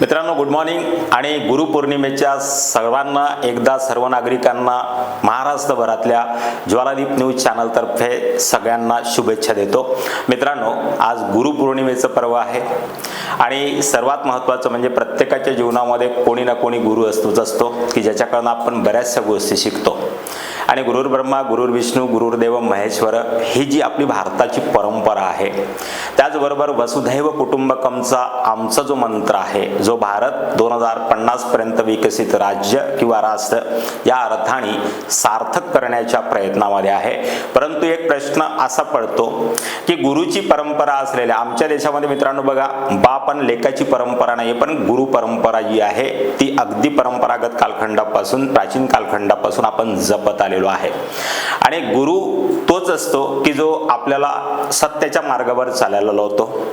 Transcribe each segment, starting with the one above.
मित्रांनो good morning आणि गुरुपौर्णिमेच्या सर्वांना एकदा सर्व नागरिकांना महाराष्ट्रभरातल्या ज्वालादीप न्यूज चॅनलतर्फे सगळ्यांना शुभेच्छा देतो. मित्रांनो आज गुरुपौर्णिमेचं पर्व आहे आणि सर्वात महत्त्वाचं म्हणजे प्रत्येकाच्या जीवनामध्ये कोणी ना कोणी गुरु असतोच असतो की ज्याच्याकडनं आपण बऱ्याचशा गोष्टी शिकतो. आणि गुरुर ब्रह्मा गुरुर विष्णू गुरुर्देव महेश्वर ही जी आपली भारताची परंपरा आहे त्याचबरोबर वसुधैव कुटुंबकमचा आमचा जो मंत्र आहे जो भारत दोन हजार पन्नासपर्यंत विकसित राज्य किंवा राष्ट्र या अर्थाने सार्थक करण्याच्या प्रयत्नामध्ये आहे. परंतु एक प्रश्न असा पडतो की गुरुची परंपरा असलेल्या आमच्या देशामध्ये मित्रांनो बघा बाप आणि लेखाची परंपरा नाही पण गुरु परंपरा जी आहे ती अगदी परंपरागत कालखंडापासून प्राचीन कालखंडापासून आपण जपत आले आलेलो आहे. आणि गुरु तोच असतो की जो आपल्याला सत्याच्या मार्गावर चालायला लावतो.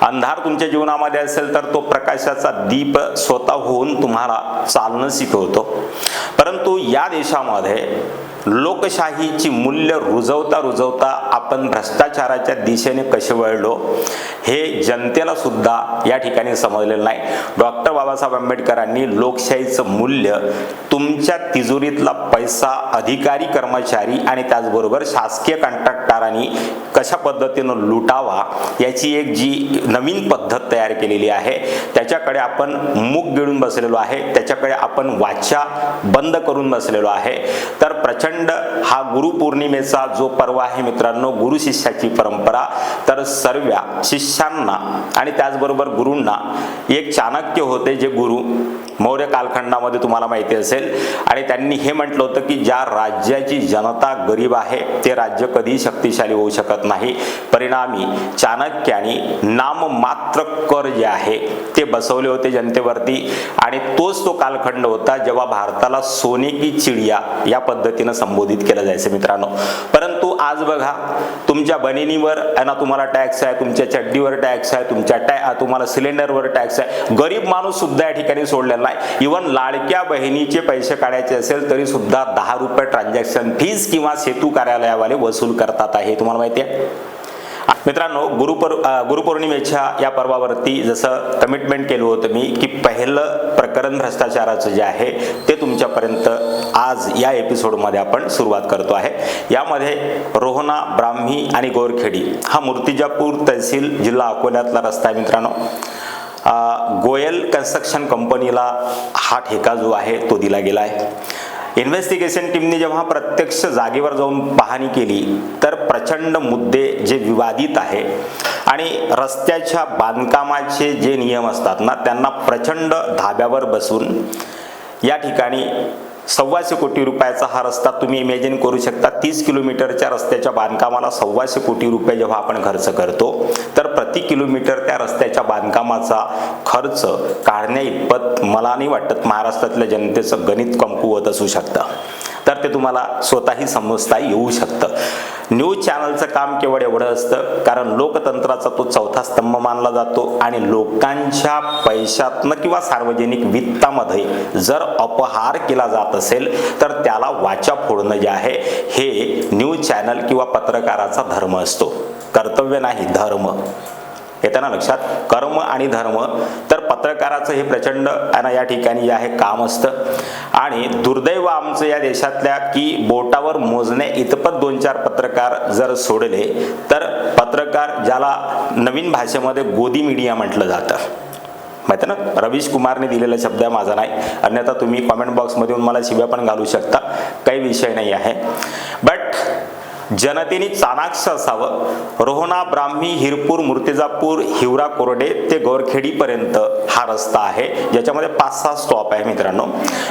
अंधार तुमच्या जीवनामध्ये असेल तर तो प्रकाशाचा दीप स्वतः होऊन तुम्हाला चालणं शिकवतो. परंतु या देशामध्ये लोकशाहीची मूल्य रुजवता रुजवता आपण भ्रष्टाचाराच्या दिशेने कसे वळलो हे जनतेला सुद्धा या ठिकाणी समजलेलं नाही. डॉक्टर बाबासाहेब आंबेडकरांनी लोकशाहीचं मूल्य तुमच्या तिजोरीतला पैसा अधिकारी कर्मचारी आणि त्याचबरोबर शासकीय कॉन्ट्रॅक्टरांनी कशा पद्धतीनं लुटावा याची एक जी नवीन पद्धत तयार केलेली आहे त्याच्याकडे आपण मूक गिळून बसलेलो आहे त्याच्याकडे आपण वाचा बंद करून बसलेलो आहे. तर प्रचंड हा गुरुपौर्णिमेचा जो पर्व आहे मित्रांनो गुरु शिष्याची परंपरा तर सर्व शिष्यांना आणि त्याचबरोबर गुरूंना एक चाणक्य होते जे गुरु. मौर्य कालखंडामध्ये तुम्हाला माहिती असेल. आणि त्यांनी हे म्हटलं होतं की ज्या राज्याची जनता गरीब आहे ते राज्य कधी शक्तिशाली होऊ शकत नाही. परिणामी चाणक्याने नाममात्र कर जे आहे ते बसवले होते जनतेवरती. आणि तोच तो कालखंड होता जेव्हा भारताला सोने की चिडिया या पद्धतीनं संबोधित केलं जायचं मित्रांनो. परंतु आज बघा तुमच्या बनिनीवर ना तुम्हाला टॅक्स आहे तुमच्या चड्डीवर टॅक्स आहे तुमच्या टॅ तुम्हाला सिलेंडरवर टॅक्स आहे. गरीब माणूस सुद्धा या ठिकाणी सोडलेला नाही इवन लाडक्या बहिणीचे पैसे काढायचे असेल तरी सुद्धा दहा रुपये ट्रान्झॅक्शन फीज किंवा सेतू कार्यालयावाले वसूल करतात आहे. तुम्हाला माहिती आहे? मित्रांनो गुरुपर गुरुपौर्णिमेच्या या पर्वावरती जसं कमिटमेंट केलं होतं मी की पहिलं प्रकरण भ्रष्टाचाराचं जे आहे ते तुमच्यापर्यंत आज या एपिसोडमध्ये आपण सुरुवात करतो आहे. यामध्ये रोहना ब्राह्मी आणि गोरखेडी हा मूर्तिजापूर तहसील जिल्हा अकोल्यातला रस्ता आहे मित्रांनो. गोयल कन्स्ट्रक्शन कंपनीला हा ठेका जो आहे तो दिला गेला आहे. इन्व्हेस्टिगेशन टीमने जेव्हा प्रत्यक्ष जागेवर जाऊन पाहणी केली तर प्रचंड मुद्दे जे विवादित आहे आणि रस्त्याच्या बांधकामाचे जे नियम असतात ना त्यांना प्रचंड धाब्यावर बसून या ठिकाणी सव्वाशे कोटी रुपयाचा हा रस्ता तुम्ही इमॅजिन करू शकता. तीस किलोमीटरच्या रस्त्याच्या बांधकामाला सव्वाशे कोटी रुपये जेव्हा आपण खर्च करतो तर प्रति किलोमीटर त्या रस्त्याच्या बांधकामाचा खर्च काढण्या इतपत मला नाही वाटत महाराष्ट्रातल्या जनतेचं गणित कमकुवत असू शकतं. तर ते तुम्हाला स्वतःही समजता येऊ शकतं. न्यूज चॅनलचं काम केवळ एवढं असतं कारण लोकतंत्राचा तो चौथा स्तंभ मानला जातो आणि लोकांच्या पैशातनं किंवा सार्वजनिक वित्तामध्ये जर अपहार केला जात असेल तर त्याला वाचा फोडणं जे आहे हे न्यूज चॅनल किंवा पत्रकाराचा धर्म असतो. कर्तव्य नाही धर्म. येताना लक्षात कर्म आणि धर्म तर पत्रकाराचं हे प्रचंड आणि या ठिकाणी जे आहे काम असतं. आणि दुर्दैव आमचं या देशातल्या की बोटावर मोजणे इतपत दोन चार पत्रकार जर सोडले तर पत्रकार ज्याला नवीन भाषेमध्ये गोदी मीडिया म्हटलं जातं. माहिती ना? रवीश कुमारने दिलेला शब्द आहे माझा नाही. अन्यथा तुम्ही कॉमेंट बॉक्समध्ये मला शिव्या पण घालू शकता. काही विषय नाही आहे. बट जनतेने चाणाक्ष असावं. रोहना ब्राह्मी हिरपूर मूर्तिजापूर हिवरा कोरडे ते गोरखेडीपर्यंत हा रस्ता आहे. ज्याच्यामध्ये पाच सहा स्टॉप आहे मित्रांनो.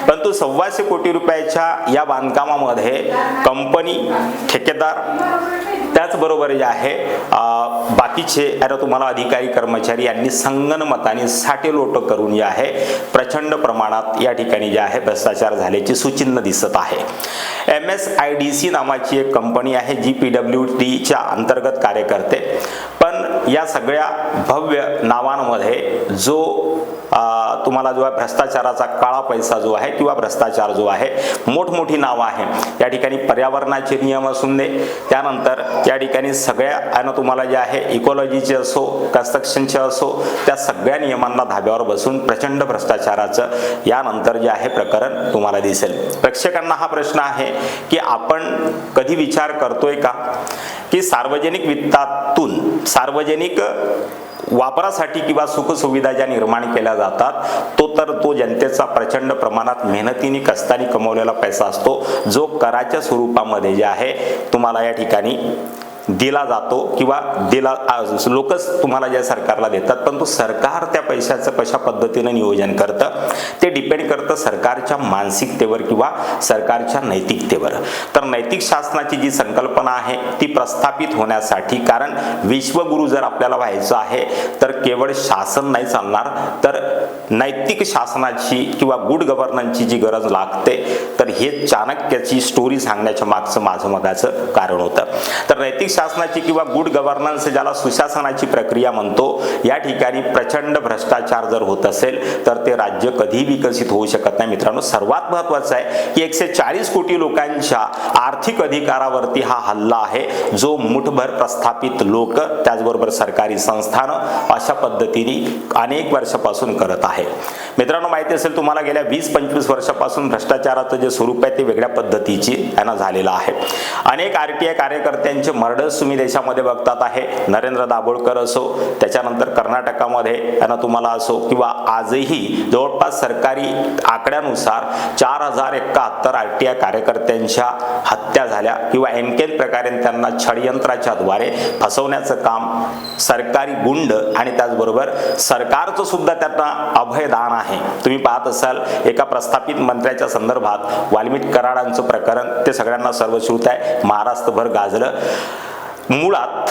परंतु सव्वाशे कोटी रुपयाच्या या बांधकामामध्ये कंपनी ठेकेदार त्याचबरोबर जे आहे बाकीचे अरे तुम्हाला अधिकारी कर्मचारी यांनी संगनमताने साठेलोट करून जे आहे. प्रचंड प्रमाणात या ठिकाणी जे आहे भ्रष्टाचार झाल्याची सूचिन्ह दिसत आहे. M S I D C नावाची एक कंपनी आहे जी पी डब्ल्यू डीच्या अंतर्गत कार्य करते. पण या सगळ्या भव्य नावांमध्ये जो तुम्हाला जो आहे भ्रष्टाचाराचा काळा पैसा जो आहे किंवा भ्रष्टाचार जो आहे मोठमोठी नावं आहे. या ठिकाणी पर्यावरणाचे नियम असून दे. त्यानंतर या ठिकाणी सगळ्या आणि तुम्हाला जे आहे इकॉलॉजीचे असो कन्स्ट्रक्शनचे असो त्या सगळ्या नियमांना धाब्यावर बसून प्रचंड भ्रष्टाचाराचं यानंतर जे आहे प्रकरण तुम्हाला दिसेल. प्रेक्षकांना हा प्रश्न आहे की आपण कधी विचार करतोय का? की सार्वजनिक वित्तातून सार्वजनिक वापरासाठी किंवा सुखसुविधा ज्या निर्माण केल्या जातात तो तर तो जनतेचा प्रचंड प्रमाणात मेहनतीने कष्टाने कमवलेला पैसा असतो जो कराच्या स्वरूपामध्ये जे आहे तुम्हाला या ठिकाणी दिला जातो किंवा दिला लोकच तुम्हाला ज्या सरकारला देतात परंतु सरकार त्या पैशाचं कशा पद्धतीनं नियोजन करतं ते डिपेंड करतं सरकारच्या मानसिकतेवर किंवा सरकारच्या नैतिकतेवर. तर नैतिक शासनाची जी संकल्पना आहे ती प्रस्थापित होण्यासाठी कारण विश्वगुरु जर आपल्याला व्हायचं आहे तर केवळ शासन नाही चालणार तर नैतिक शासनाची किंवा गुड गव्हर्नन्सची जी गरज लागते तर हे चाणक्याची स्टोरी सांगण्याच्या मागचं माझं मगाचं कारण होतं. तर नैतिक शासनाची किंवा गुड गव्हर्नन्स ज्याला सुशासनाची प्रक्रिया म्हणतो या ठिकाणी प्रचंड भ्रष्टाचार जर होत असेल तर ते राज्य कधी विकसित होऊ शकत नाही. मित्रांनो सर्वात महत्वाचं आहे की एकशे चाळीस कोटी लोकांच्या आर्थिक अधिकारावरती हा हल्ला आहे जो मुठभर प्रस्थापित लोक त्याचबरोबर सरकारी संस्थानं अशा पद्धतीने अनेक वर्षापासून करत आहे. मित्रांनो माहिती असेल तुम्हाला गेल्या वीस पंचवीस वर्षापासून भ्रष्टाचाराचं जे स्वरूप आहे ते वेगळ्या पद्धतीची यांना झालेलं आहे. अनेक आर टी आय कार्यकर्त्यांचे मर्डर्स तुम्ही देशामध्ये बघतात आहे. नरेंद्र दाभोळकर असो त्याच्यानंतर कर्नाटकामध्ये यांना तुम्हाला असो किंवा आजही जवळपास सरकारी आकड्यानुसार चार हजार एकाहत्तर आर टी आय कार्यकर्त्यांच्या हत्या झाल्या किंवा एनकेन प्रकारे त्यांना षडयंत्राच्या द्वारे फसवण्याचं काम सरकारी गुंड आणि त्याचबरोबर सरकारचं सुद्धा त्यांना अभयदान आहे. तुम्ही पाहत असाल एका प्रस्थापित मंत्र्याच्या संदर्भात वाल्मिक कराडांचं प्रकरण ते सगळ्यांना सर्वश्रुत आहे. महाराष्ट्रभर गाजलं. मुळात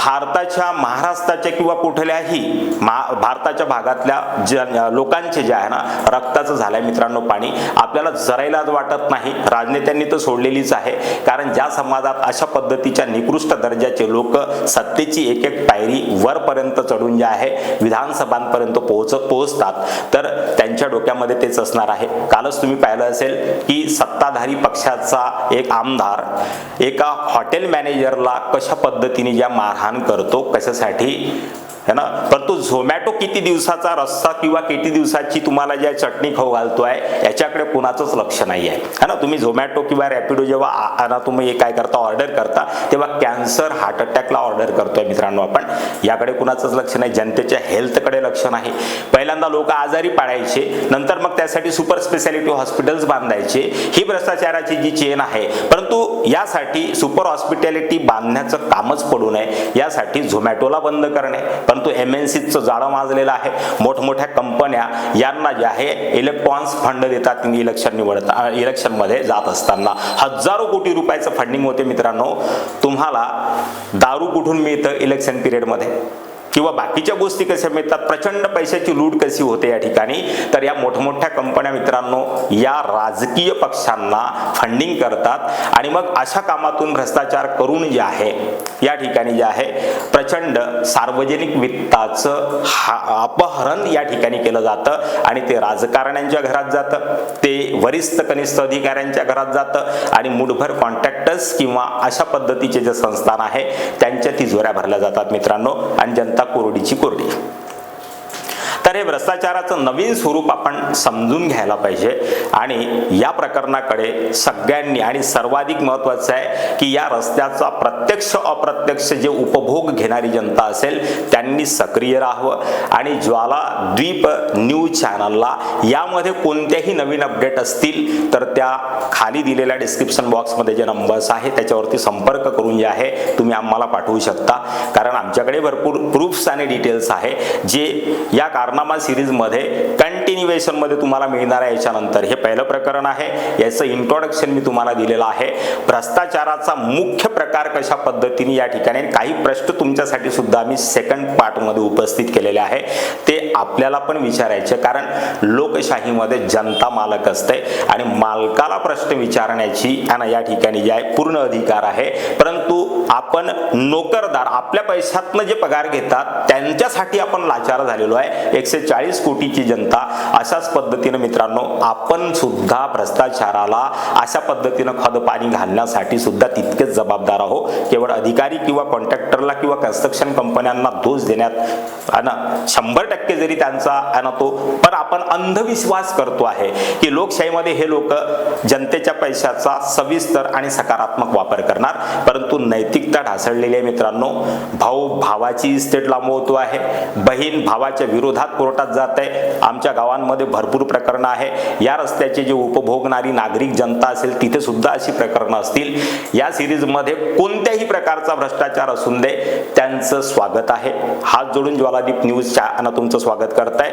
भारताच्या महाराष्ट्राच्या किंवा कुठल्याही मा भारताच्या भागातल्या ज्या लोकांचे जे आहे ना रक्ताचं झालंय मित्रांनो पाणी आपल्याला जरायलाच वाटत नाही. राजनेत्यांनी तर सोडलेलीच आहे. कारण ज्या समाजात अशा पद्धतीच्या निकृष्ट दर्जाचे लोक सत्तेची एक एक पायरी वरपर्यंत चढून जे आहे विधानसभांपर्यंत पोहोच पोहोचतात. तर त्यांच्या डोक्यामध्ये तेच असणार आहे. कालच तुम्ही पाहिलं असेल की सत्ताधारी पक्षाचा एक आमदार एका हॉटेल मॅनेजरला कशा पद्धतीने ज्या मारहाण करतो कशासाठी? है ना? परंतु झोमॅटो किती दिवसाचा रस्सा किंवा किती दिवसाची तुम्हाला ज्या चटणी खाऊ घालतो आहे याच्याकडे कुणाचंच लक्ष नाही आहे है ना? तुम्ही झोमॅटो किंवा रॅपिडो जेव्हा ना तुम्ही हे काय करता ऑर्डर करता तेव्हा कॅन्सर हार्ट अटॅकला ऑर्डर करतोय मित्रांनो आपण. याकडे कुणाचंच लक्ष नाही जनतेच्या हेल्थकडे लक्ष नाही. पहिल्यांदा लोक आजारी पाडायचे नंतर मग त्यासाठी सुपर स्पेशालिटी हॉस्पिटल्स बांधायचे. ही भ्रष्टाचाराची जी चेन आहे परंतु यासाठी सुपर हॉस्पिटॅलिटी बांधण्याचं कामच पडू नये. यासाठी झोमॅटोला बंद करणे. परंतु एम एन सीचं जाळं माजलेलं आहे. मोठमोठ्या कंपन्या यांना जे आहे इलेक्ट्रॉन्स फंड देतात इलेक्शन निवडता इलेक्शनमध्ये जात असताना. हजारो कोटी रुपयाचं फंडिंग होते मित्रांनो. तुम्हाला दारू कुठून मिळतं इलेक्शन पिरियडमध्ये किंवा बाकीच्या गोष्टी कशा मिळतात प्रचंड पैशाची लूट कशी होते या ठिकाणी तर या मोठमोठ्या कंपन्या मित्रांनो या राजकीय पक्षांना फंडिंग करतात आणि मग अशा कामातून भ्रष्टाचार करून जे आहे या ठिकाणी जे आहे प्रचंड सार्वजनिक वित्ताचं हा अपहरण या ठिकाणी केलं जातं आणि ते राजकारण्यांच्या घरात जातं ते वरिष्ठ कनिष्ठ अधिकाऱ्यांच्या घरात जातं आणि मुठभर कॉन्ट्रॅक्टर्स किंवा अशा पद्धतीचे जे संस्थान आहे त्यांच्या तिजोऱ्या भरल्या जातात मित्रांनो. आणि जनता कोरडीची कोरडी. तर हे भ्रष्टाचाराचं नवीन स्वरूप आपण समजून घ्यायला पाहिजे. आणि या प्रकरणाकडे सगळ्यांनी आणि सर्वाधिक महत्वाचं आहे की या रस्त्याचा प्रत्यक्ष अप्रत्यक्ष जे उपभोग घेणारी जनता असेल त्यांनी सक्रिय राहावं. आणि ज्वाला द्वीप न्यूज चॅनलला यामध्ये कोणत्याही नवीन अपडेट असतील तर त्या खाली दिलेल्या डिस्क्रिप्शन बॉक्समध्ये जे नंबर्स आहे त्याच्यावरती संपर्क करून जे आहे तुम्ही आम्हाला पाठवू शकता. कारण आमच्याकडे भरपूर प्रूफ्स आणि डिटेल्स आहे जे या कारनामा सिरीजमध्ये कंटिन्युएशनमध्ये तुम्हाला मिळणार आहे याच्यानंतर. हे पहिलं प्रकरण आहे. याचं इंट्रोडक्शन मी तुम्हाला दिलेलं आहे. भ्रष्टाचाराचा मुख्य प्रकार कशा पद्धतीने या ठिकाणी काही प्रश्न तुमच्यासाठी सुद्धा आम्ही सेकंड पार्टमध्ये उपस्थित केलेले आहे. ते आपल्याला पण विचारायचे कारण लोकशाहीमध्ये जनता मालक असते आणि मालकाला प्रश्न विचारण्याची आणि या ठिकाणी जे आहे पूर्ण अधिकार आहे. परंतु आपण नोकरदार आपल्या पैशातनं जे पगार घेतात त्यांच्यासाठी आपण लाचार झालेलो आहे. एकशे चाळीस कोटीची जनता अशाच पद्धतीनं मित्रांनो आपण सुद्धा भ्रष्टाचाराला अशा पद्धतीनं खद पाणी घालण्यासाठी सुद्धा तितकेच जबाबदार आहो केवळ अधिकारी किंवा कॉन्ट्रॅक्टरला किंवा कन्स्ट्रक्शन कंपन्यांना दोष देण्यात आणि शंभर टक्के जरी त्यांचा ना तो पण आपण अंधविश्वास करतो आहे की लोकशाहीमध्ये हे लोक जनतेच्या पैशाचा सविस्तर आणि सकारात्मक वापर करणार. परंतु नैतिकता ढासळलेली आहे मित्रांनो. भाऊ भावाची इस्टेट लांबवतो आहे. बहीण भावाच्या विरोधात कोर्टात जात आहे. आमच्या गावांमध्ये भरपूर प्रकरणं आहे या रस्त्याचे जे उपभोगणारी नागरिक जनता असेल तिथे सुद्धा अशी प्रकरणं असतील. या सिरीजमध्ये कोणत्याही प्रकारचा भ्रष्टाचार असून दे त्यांचं स्वागत आहे. हात जोडून ज्वालादीप न्यूज चॅनल तुमचं स्वागत करताय.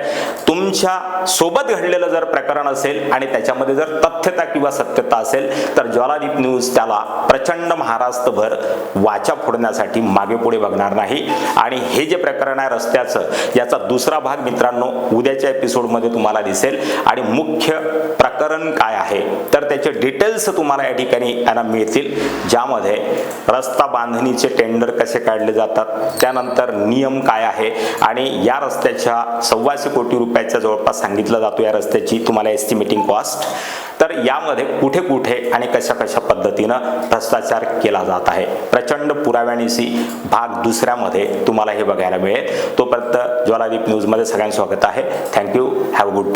तुमच्यासोबत घडलेलं जर प्रकरण असेल आणि त्याच्यामध्ये जर तथ्यता किंवा सत्यता असेल तर ज्वालादीप न्यूज त्याला प्रचंड महाराष्ट्रभर वाचा फोडण्यासाठी मागे पुढे बघणार नाही. आणि हे जे प्रकरण आहे रस्त्याचं याचा दुसरा भाग मित्रांनो उद्याच्या एपिसोडमध्ये तुम्हाला दिसेल. आणि मुख्य प्रकरण काय आहे? तर त्याचे डिटेल्स तुम्हाला या ठिकाणी यांना मिळतील. ज्यामध्ये रस्ता बांधणीचे टेंडर कसे काढले जातात त्यानंतर नियम काय आहे आणि या रस्त्याच्या सव्वाशे कोटी रुपयाच्या जवळपास सांगितलं जातो या रस्त्याची तुम्हाला एस्टिमेटिंग कॉस्ट तर यामध्ये कुठे कुठे आणि कशा कशा पद्धतीनं भ्रष्टाचार केला जात आहे? प्रचंड पुराव्यानिशी भाग दुसऱ्यामध्ये तुम्हाला हे बघायला मिळेल. तोपर्यंत ज्वालादीप न्यूजमध्ये सगळ्यांचं स्वागत आहे. Thank you have good day